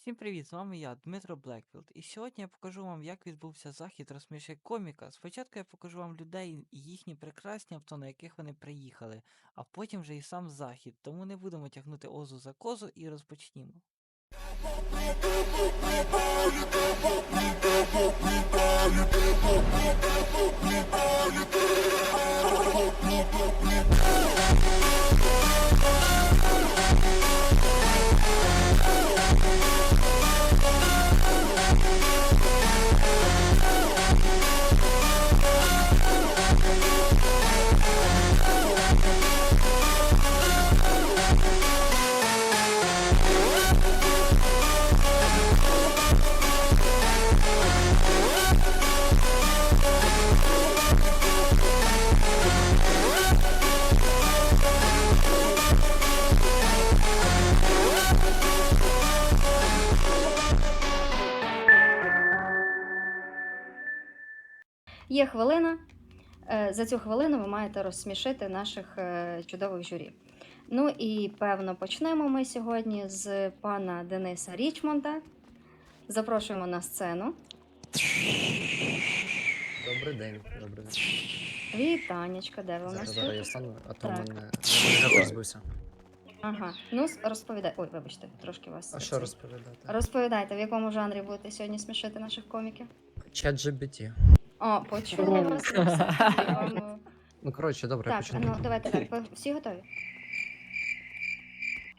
Всім привіт, з вами я, Дмитро Блекфілд, і сьогодні я покажу вам, як відбувся захід розсміши коміка. Спочатку я покажу вам людей і їхні прекрасні авто, на яких вони приїхали, а потім вже і сам захід, тому не будемо тягнути озу за козу і розпочнімо. Є хвилина. Е, За цю хвилину ви маєте розсмішити наших е, чудових журі. Ну і певно почнемо ми сьогодні з пана Дениса Річмонда. Запрошуємо на сцену. Добрий день, добрий день. Вітанечка, де ви у нас зараз я стану, а то Так. мене не розбився. Ага. Ну, с- розповідай. Ой, вибачте, трошки вас. А це- що розповідати? Розповідайте, в якому жанрі будете сьогодні смішити наших коміків? Чат GBT. О, почули вас. ну, все, тоді вам, коротше, добре, Так, почну. ну давайте так. Ви всі готові?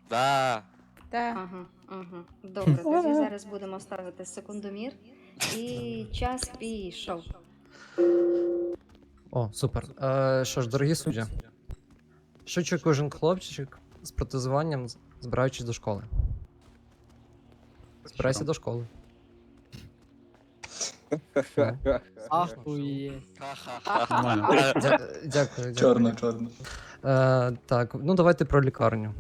Да. Ага, ага. Добре, тоді зараз будемо ставити секундомір. І час пішов. О, супер. Е, що ж, дорогі судді, що чує кожен хлопчик з протезуванням, з- збираючись до школи? Збирайся до школи. Ахуєть. Дя- Дякую, Чорно, дякую. чорно. Е, так, ну давайте про лікарню.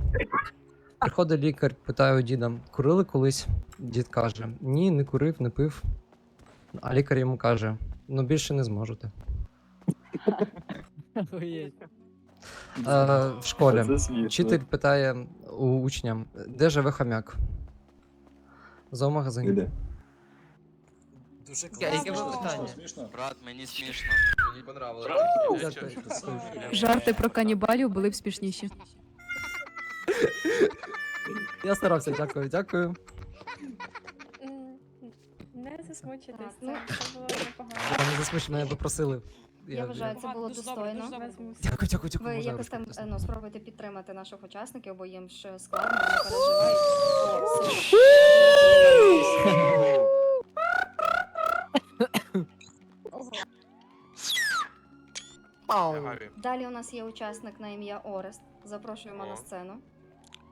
Приходить лікар, питає у діда, курили колись? Дід каже: Ні, не курив, не пив. А лікар йому каже: ну більше не зможете. Ахуєть. Е, в школі. Це смішно. Вчитель питає у учня, де живе хомяк? Зоомагазині. Іде. Дуже Яке класно. питання? Смішно. Брат, мені смішно. Мені понравилось. Жарти про канібалів були б смішніші. Я старався, дякую, дякую. М, Не засмучитись, ну. це, було непогано. Я не засмучено, мене попросили. Я вважаю, це було достойно. Вас мусить. Дякую, дякую, дякую. Ви можна якось там е, ну, спробуйте підтримати наших учасників, бо їм ще складно, вони переживають. О, все. Далі у нас є учасник на ім'я Орест. Запрошуємо на сцену.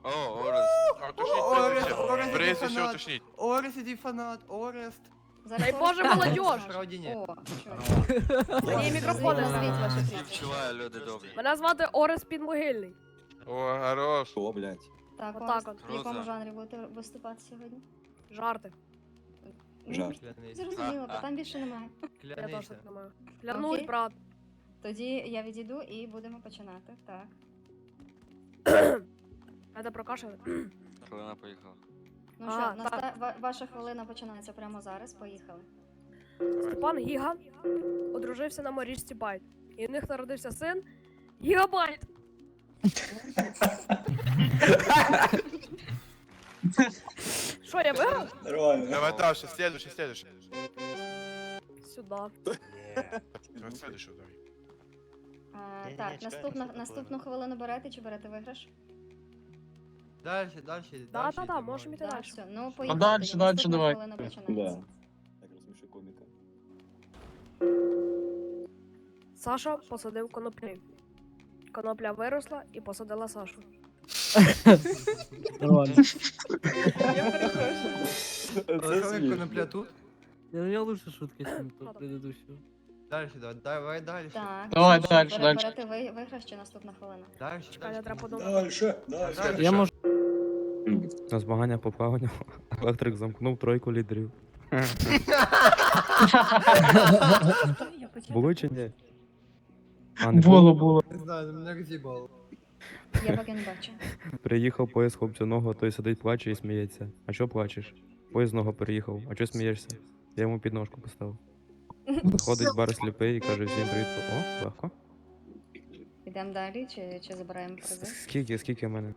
О, Орес. Орес, Орес, іди Прізвище фанат. уточніть. Орест, іди фанат, Орест. Зараз Дай Боже, молодіж! Вроді ні. О, чого. Мені мікрофон не ваше прізвище. Співчуваю, люди добрі. Мене звати Орес Підмогильний. О, хорош. О, блядь. Так, Отак Орест, от. в якому Круто. жанрі будете виступати сьогодні? Жарти. Ну, Жарт. Клянись. Зрозуміло, питань більше немає. Я теж Клянися. так думаю. Клянусь, Окей. брат. Тоді я відійду і будемо починати. Так. Це прокашляли. Хвилина поїхала. Ну А, що, наста... ва- ваша хвилина починається прямо зараз. Поїхали. Степан Гіга одружився на Марічці Байт. І в них народився син Гігабайт. Що, я виграв? Нормально. Давай дальше, следующий, следующий. Сюди. Давай следующий, давай. А, так, наступна, наступну хвилину берете чи берете виграш? Дальше, дальше, Да, дальше. да, да, йдемо. можемо йти далі. все, ну поїхали. дальше, тоді. дальше Наступна давай. хвилина Да. починається. Так розсміши коміка. Саша посадив коноплі. Конопля виросла і посадила Сашу. Нормально. Я перепрошую. Конопля тут? Я не лучше шутки, чем ту Дальше, давай, давай дальше. Так. Давай ну що, дальше, дальше. Берете ви, виграш чи наступна хвилина? Дальше, Чекай, дальше. треба подумати. Дальше, дальше. Я можу. На змагання по плаванню електрик замкнув тройку лідерів. Було чи ні? А, не Було, було. Не знаю, мене роз'їбало. Я поки не бачу. Приїхав поїзд хлопцяного, той сидить, плаче і сміється. А чого плачеш? Поїзд ногу переїхав. А чого смієшся? Я йому підножку поставив. Виходить бар сліпий і каже, всім привіт. О, легко. Йдемо далі чи, чи забираємо призи? Скільки, скільки в мене?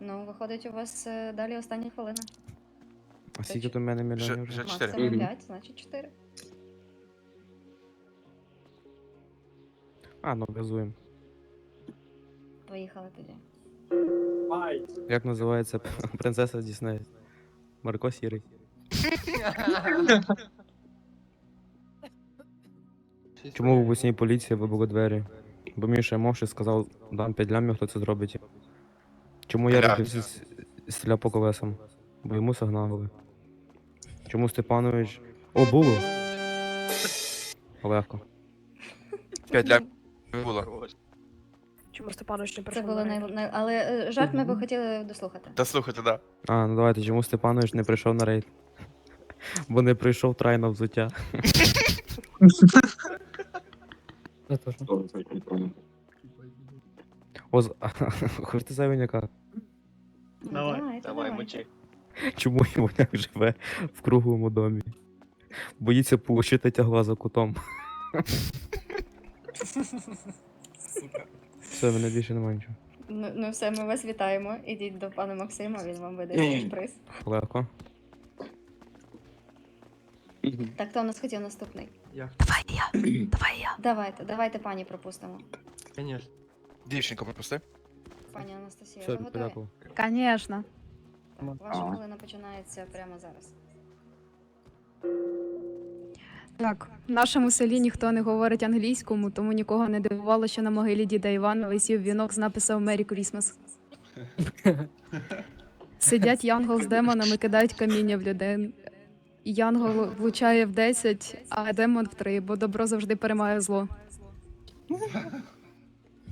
Ну, виходить, у вас е, далі остання хвилина. А скільки тут в мене мільйонів вже? Вже чотири. Максимум 5, значить 4. А, ну газуємо. Поїхали тоді. Як називається принцеса Діснея? Марко Сірий. Чому в обласній поліції вибули двері? Бо Міша Мовши сказав, дам 5 лямів, хто це зробить. Чому я Бля. родився з- стріляв по колесам? Бо йому сигналили. Чому Степанович. О, було! Легко. П'ять лям було. Чому Степанович не Це прийшов? було на най... рейд? най- Але е, жарт ми би хотіли дослухати. Та слухайте, да. А, ну давайте, чому Степанович не прийшов на рейд? Бо не прийшов трай на взуття. Я теж. О, з- хочете зайвиняка? Ну, давайте, давайте. Чому Іваняк живе в круглому домі? Боїться получити тягла за кутом. Все, мене більше немає нічого. Ну, ну все, ми вас вітаємо. Ідіть до пана Максима, він вам видає ваш приз. Легко. Так, хто у нас хотів наступний? Я. Давайте, давайте пані пропустимо. Конечно. Дівчинку пропусти. Пані Анастасія, Все, ви готові? Конечно. Ваша хвилина починається прямо зараз. Так, в нашому селі ніхто не говорить англійському, тому нікого не дивувало, що на могилі діда Івана висів вінок з написом Merry Christmas. Сидять Янгол з демонами, кидають каміння в людей. Янгол влучає в 10, а демон в 3, бо добро завжди перемагає зло.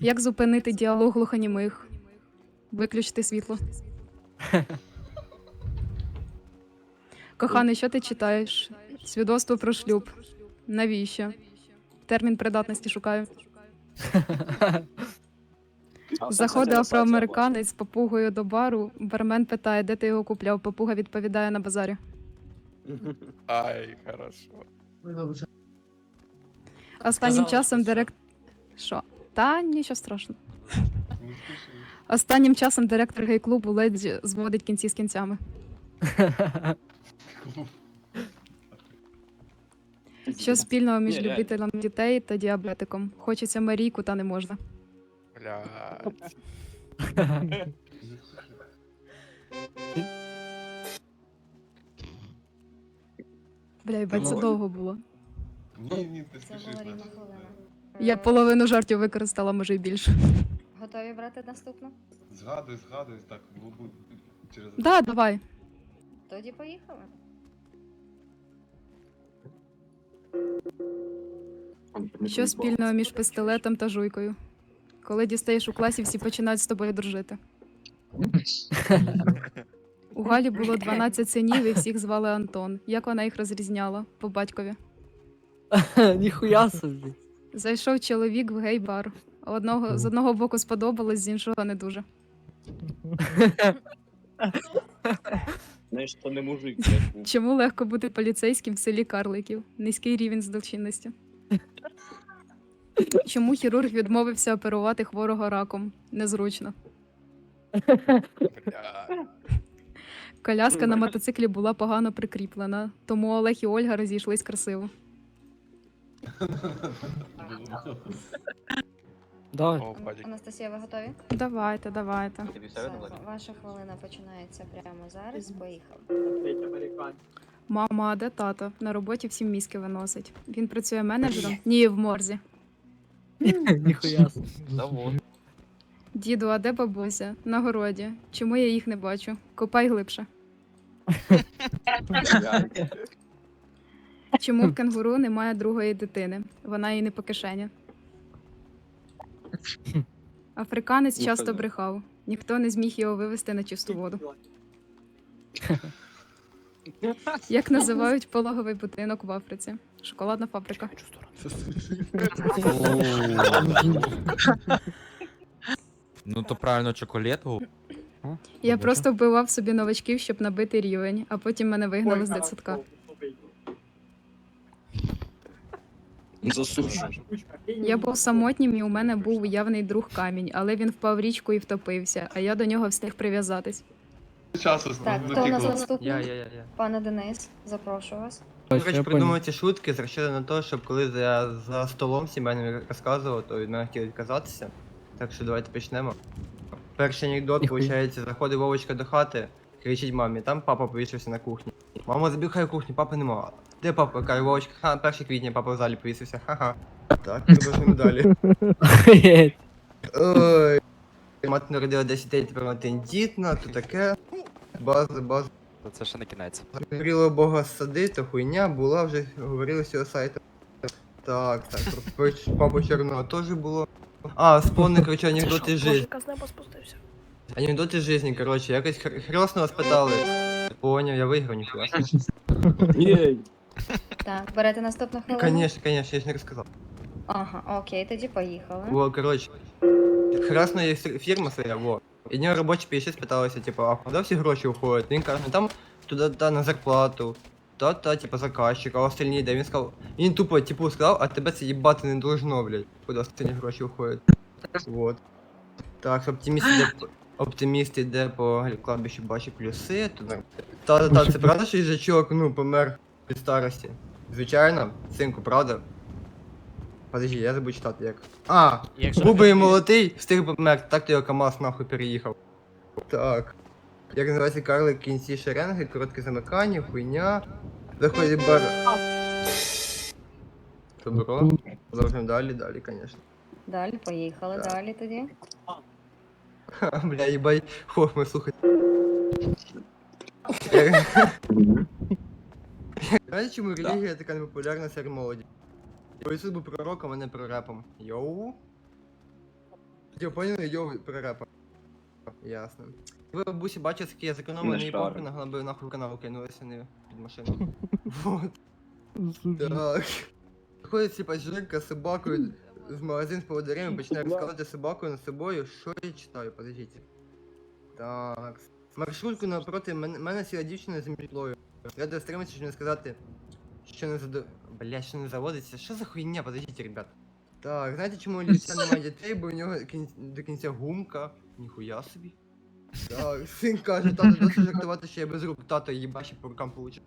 Як зупинити діалог глухонімих? Виключити світло. Коханий, що ти читаєш? Свідоцтво про шлюб. Навіщо? Термін придатності шукаю. Заходить афроамериканець з папугою до бару. Бармен питає, де ти його купляв. Папуга відповідає на базарі. Ай, хорошо. Останнім часом директ. Що? Та нічого страшного. Останнім часом директор гей-клубу ледь зводить кінці з кінцями. Що спільного між любителем дітей та діабетиком? Хочеться Марійку, та не можна. Блядь. Бля, їбать, це довго було. Це була рівна хвилина. Я половину жартів використала, може й більше. Готові брати наступну? Згадуй, згадуй, так, через... Да, давай. Тоді поїхали. Що спільного між пістолетом та жуйкою? Коли дістаєш у класі, всі починають з тобою дружити. У Галі було 12 синів і всіх звали Антон. Як вона їх розрізняла по батькові? Ніхуя собі. Зайшов чоловік в гей-бар. Одного з одного боку сподобалось, з іншого не дуже. Знаєш, то не мужик, Чому легко бути поліцейським в селі Карликів? Низький рівень злочинності. Чому хірург відмовився оперувати хворого раком? Незручно. Коляска на мотоциклі була погано прикріплена, тому Олег і Ольга розійшлись красиво. О, падік. Анастасія, ви готові? Давайте, давайте. Все, ваша хвилина починається прямо зараз. Поїхали. Мама, а де тато? На роботі всім мізки виносить. Він працює менеджером? Ні, в морзі. Ніхуя собі. Діду, а де бабуся? На городі. Чому я їх не бачу? Копай глибше. Чому в кенгуру немає другої дитини? Вона їй не по кишені. Африканець часто брехав. Ніхто не зміг його вивести на чисту воду. Як називають пологовий будинок в Африці? Шоколадна фабрика. Ну то правильно чоколету. Я просто вбивав собі новачків, щоб набити рівень, а потім мене вигнали з дитсадка. Засуджую. Я був самотнім і у мене був явний друг камінь, але він впав в річку і втопився, а я до нього встиг прив'язатись. Часу Так, хто у нас наступний? Я, я, я, я. Пане Денис, запрошую вас. До речі, придумав ці шутки з на те, щоб коли я за столом сімейним розказував, то від мене хотіли відказатися. Так що давайте почнемо. Перший анекдот, виходить, заходить Вовочка до хати, кричить мамі, там папа повісився на кухні. Мама забігає в кухню, папи нема. Де папа? Каже, Вовочка, ха, 1 квітня папа в залі повісився, ха-ха. Так, продовжуємо далі. Ой. Мати народила 10 дітей, тепер вона тендітна, то таке. База, база. Це ще не кінець. Говорила Бога сади, то хуйня була вже, говорили з цього сайту. Так, так, про папу Чорного теж було. А, вспомни, короче, анекдоти з жизни. Боженька з неба спустився. Анекдоти з жизни, короче, якось хр- хресного спитали. Поняв, я виграв, ніхуя. Так, берете наступну хвилину? Конечно, конечно, я ж не розказав. Ага, окей, тоді поїхали. Во, короче. Хресна є фір- фірма своя, во. І нього робочі підійшли, спиталися, типу, а куди всі гроші уходять? Він каже, ну там туди та на зарплату, та та типу заказчик, а остальні де? Він сказав, він тупо типу сказав, а тебе це їбати не должно, блядь, куди остальні гроші уходять. Вот. Так, оптиміст іде, по- оптиміст іде по кладбищу бачить плюси, то так. Та, та, та, це правда, що їжачок, ну, помер від старості? Звичайно, синку, правда? Подожди, я забув читати як. А, Буби і молотий, встиг помер, так то його КамАЗ нахуй переїхав. Так. Як називається карлик в кінці шеренги, коротке замикання, хуйня. Заходить бар. Добро. Продовжуємо далі, далі, конечно. Далі, поїхали, Так. далі тоді. Ха, Бля, їбай, хохми, слухай. Як- Знаєте, чому релігія така непопулярна серед молоді? Бо Ісус був пророком, а не прорепом. Йоу. Я поняли, йоу, прорепом. Ясно. Ви бабусі бачите, скільки я зекономив, на би нахуй в канал кинулися не під машину. Вот. Так. Ходить типа жінка з собакою в магазин з поводарями, починає розказувати собакою над собою, що я читаю, подождіть. Так. Маршрутку навпроти мене, мене сіла дівчина з мітлою. Я до стриматися, щоб не сказати, що не задо... Бля, що не заводиться. Що за хуйня, подождіть, ребят. Так, знаєте, чому у Ліся немає дітей, бо у нього кін... до кінця гумка. Ніхуя собі. Так, син каже, тато досить жартувати, що я без рук, тато їбаші по рукам получив.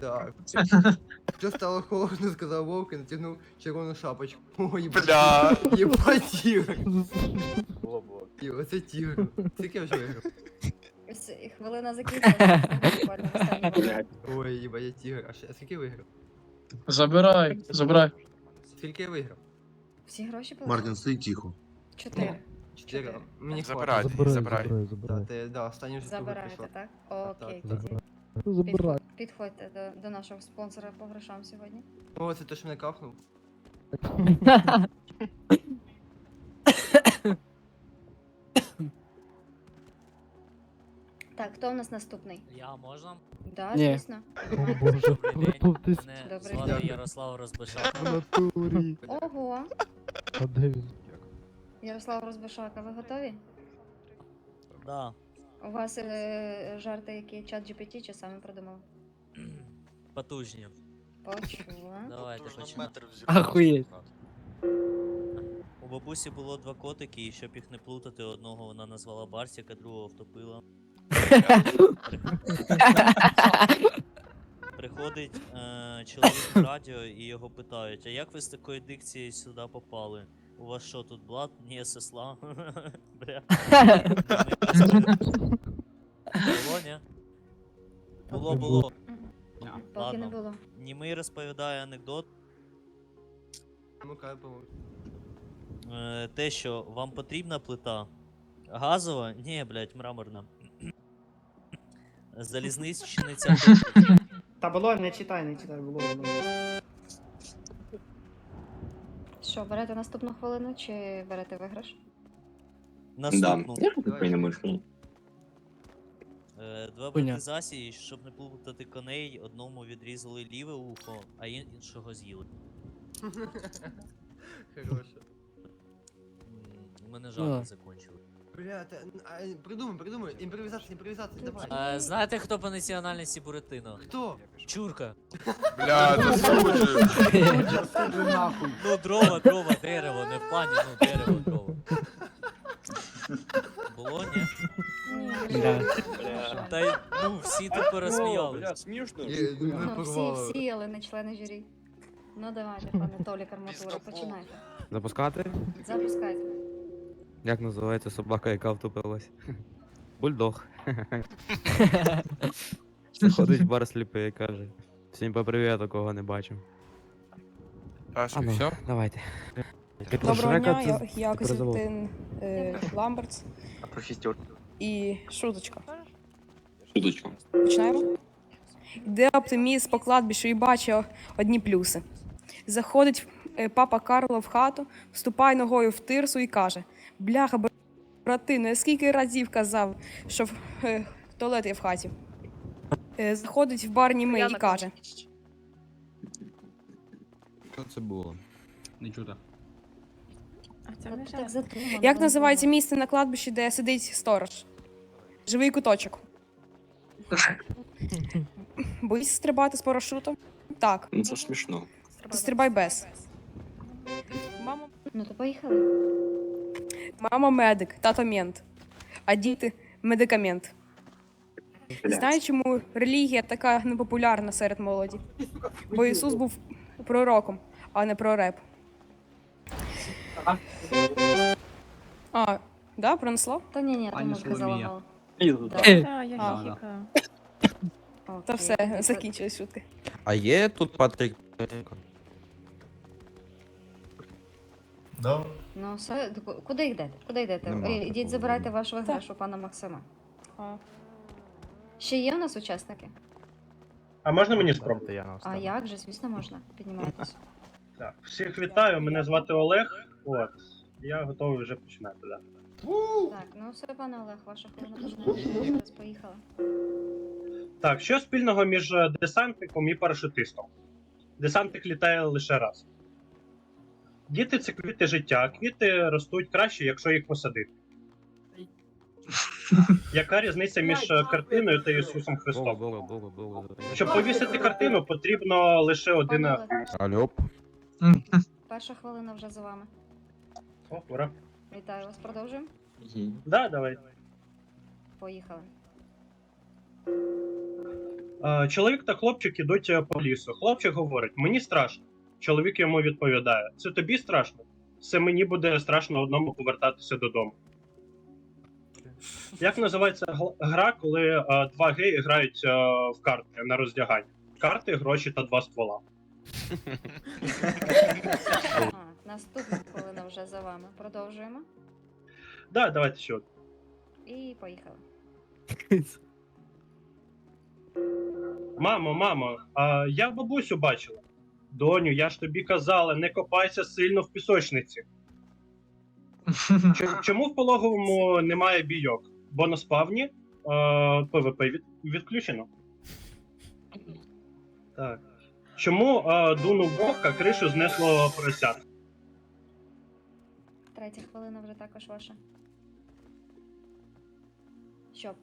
Так. Що стало холодно, сказав Вовк і натягнув червону шапочку. О, їбать. Бля. Єбать тігр. Було, було. Ті, Оце тігр. Скільки я вже виграв? Ось і хвилина закінчилася. Буквально останній момент. Ой, їбать, я тігр. А ще а скільки я виграв? Забирай, забирай. Скільки я виграв? Всі гроші були? стій тихо. Чотири. Чотири. Мені Забирай, хватить. забирай. Да, ти, да, останню вже Забираєте, пішла. так? Окей, Так, тоді. Підход- Підходьте до, до нашого спонсора по грошам сьогодні. О, це те, що мене кафнув. хто у нас наступний? Я можна? Да, Ні. звісно. Добрий день. Мене Добрий звати день. Ярослав Розбишак. Ого. Ярослав Розбишака, ви готові? Да. У вас е, жарти, які чат GPT чи саме придумали? Потужні. Почула. Давайте почнемо. Ахуєть. У бабусі було два котики, і щоб їх не плутати, одного вона назвала Барсіка, другого втопила. Приходить е, чоловік в радіо і його питають, а як ви з такою дикцією сюди попали? У вас що тут блат? Ні, сесла. Бля. Було, ні? Було, було. Поки не Ладно. було. Німий розповідає анекдот. Ну, помог. Е, те, що вам потрібна плита. Газова? Ні, блядь, мраморна. Залізничниця. Та було, не читай, не читай, було. Що, берете наступну хвилину чи берете виграш? Наступну. Давай. Е, Два з щоб не плутати коней, одному відрізали ліве ухо, а іншого з'їли. Хороше. М, У мене жарти закінчили. Бля, а, придумай, придумай. Імпровізація, імпровізація, давай. Е, знаєте, хто по національності Буретино? Хто? Чурка. Бля, це случай. Ну, дрова, дрова, дерево, не в плані, ну, дерево, дрова. Було, ні? Та й, ну, всі тупо розсміялись. смішно. Є, Ну, всі, порвало. всі, але не члени журі. Ну давайте, пане Толік Арматура, починайте. Запускати? Запускайте. Як називається собака, яка втопилась? Бульдог. Ходить в бар сліпий і каже. Всім попривіт, такого не бачив. А А ну, давайте. Доброго дня, я, я. Костянтин е, Ламбертс Про шістерку. і шуточка. Шуточку. Починаємо. Іде оптиміст по кладбищу і бачить одні плюси. Заходить е, папа Карло в хату, вступає ногою в тирсу і каже: Бляха, брати, ну я скільки разів казав, що в, е, туалет є в хаті. Е, Заходить в бар німий і каже: Що це було? Не задумано. Як називається місце на кладбищі, де сидить сторож? Живий куточок. Боїшся стрибати з парашутом? Так. Ну це ж смішно. Стрибай без. Мама, Ну то поїхали. Мама медик, тато мент, а діти медикамент. Знаю, чому релігія така непопулярна серед молоді? Бо Ісус був пророком, а не прореп. А, да, пронесло? Та ні, ні, Пані тому сказала Соломія. мало. А, я Да, хіхікаю. Та все, закінчились шутки. А є тут Патрік? Ну все, куди йдете? Куди йдете? Нема Е, Ідіть такого забирайте ваш виграш у пана Максима. А. Ще є у нас учасники? А можна мені спробувати? А як же, звісно, можна. Піднімайтесь. Так, всіх вітаю, мене звати Олег. От. Я готовий вже починати, да. Так, ну все, пане Олег, ваша хвилина починається. Зараз поїхали. Так, що спільного між е, десантником і парашутистом? Десантник літає лише раз. Діти це квіти життя. Квіти ростуть краще, якщо їх посадити. Яка різниця між картиною та Ісусом Христом? було, було, було. Щоб повісити картину, потрібно лише один. Пане Олег, Алло. перша хвилина вже за вами. О, ура. Вітаю вас, продовжуємо. Да, давай. Поїхали. Е, Чоловік та хлопчик ідуть е, по лісу. Хлопчик говорить: мені страшно. Чоловік йому відповідає: Це тобі страшно? Це мені буде страшно одному повертатися додому. Як називається гра, коли е, два геї грають е, в карти на роздягання? Карти, гроші та два ствола. Так, наступна хвилина вже за вами. Продовжуємо. Да, давайте ще. одне. І поїхали. Мамо, мамо, а я бабусю бачила. Доню, я ж тобі казала, не копайся сильно в пісочниці. Чо- Чому в пологовому немає бійок? Бо на спавні е, ПВП від, відключено. Так. Чому е, дуну вовка кришу знесло поросят? Третя хвилина вже також ваша. Що?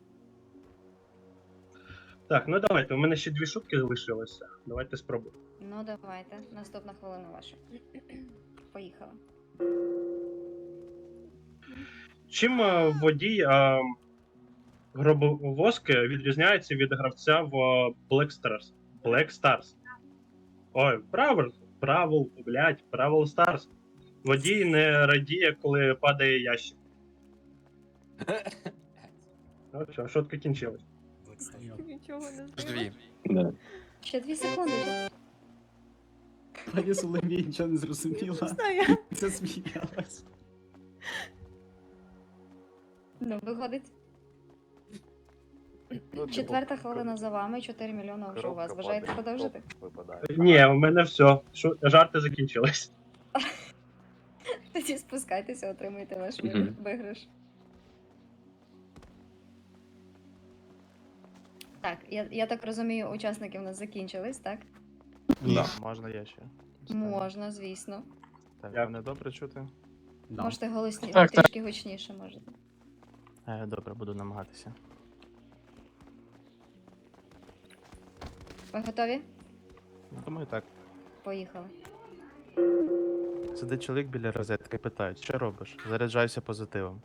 Так, ну давайте, у мене ще дві шутки залишилося. Давайте спробуємо. Ну давайте. Наступна хвилина ваша. Поїхали. Чим е, водій е, гробовозки відрізняється від гравця в е, Black Stars? Black Stars. Ой, Бравл, Бравл, блядь, Бравл Stars. Водій не радіє, коли падає ящик. Ну що, шутка кінчилась. Нічого не Дві. Ще дві секунди. Пані Соломія нічого не зрозуміла. знаю. Це сміялась. Ну, виходить. Четверта хвилина за вами, 4 мільйони вже у вас. Бажаєте продовжити? Ні, у мене все. Шу... Жарти закінчились. Тоді спускайтеся, отримуйте ваш Мгм. виграш. Так, я, я так розумію, учасники в нас закінчились, так? Да. Можна я ще? Можна, звісно. Так, Як? мене добре чути? Можете голосні, Так, так. трішки гучніше можете. Е, добре, буду намагатися. Ви готові? Думаю, так. Поїхали. Сидить чоловік біля розетки, питають, що робиш? Заряджаюся позитивом.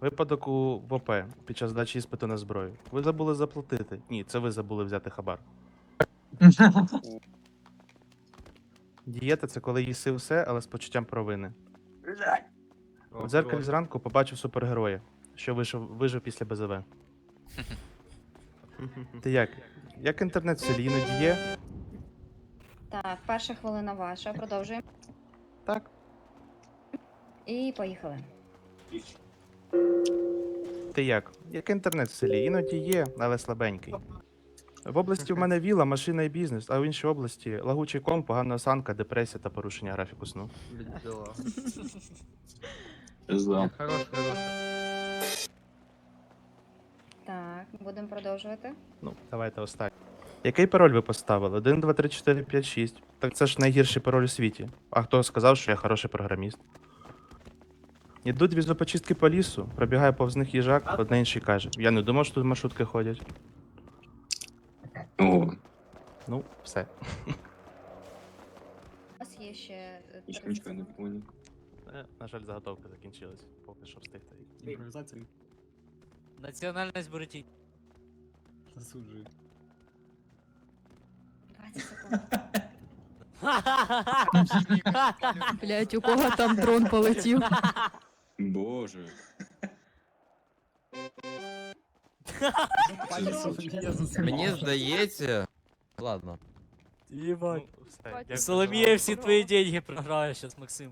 Випадок у ВОП під час здачі іспиту на зброю. Ви забули заплатити. Ні, це ви забули взяти хабар. Дієта це коли їси все, але з почуттям провини. У дзеркалі зранку побачив супергероя, що вийшов, вижив після БЗВ. Ти як? Як інтернет в селі іноді є? Так, перша хвилина ваша. Продовжуємо. Так. І поїхали. Ти як? Як інтернет в селі? Іноді є, але слабенький. В області в мене віла, машина і бізнес, а в іншій області лагучий ком, погана осанка, депресія та порушення графіку сну. Бідола. Пизда. Хорош, хорош. Так, будемо продовжувати. Ну, давайте останнє. Який пароль ви поставили? 1, 2, 3, 4, 5, 6. Так це ж найгірший пароль у світі. А хто сказав, що я хороший програміст? Ідуть візопочистки по лісу, пробігає повз них їжак, одне інший каже: Я не думав, що тут маршрутки ходять. О, Ну, все. У нас є ще е, я ще 30 нічого не секунд. понял. Е, На жаль, заготовка закінчилась. Поки що встигти. Імпровізація. Національність Буратінь. Засуджую. 20 секунд. Блять, у кого там дрон полетів? Боже. Мені здається. Ладно. Єбать. Ну, Соломія всі твої деньги програє зараз, Максим.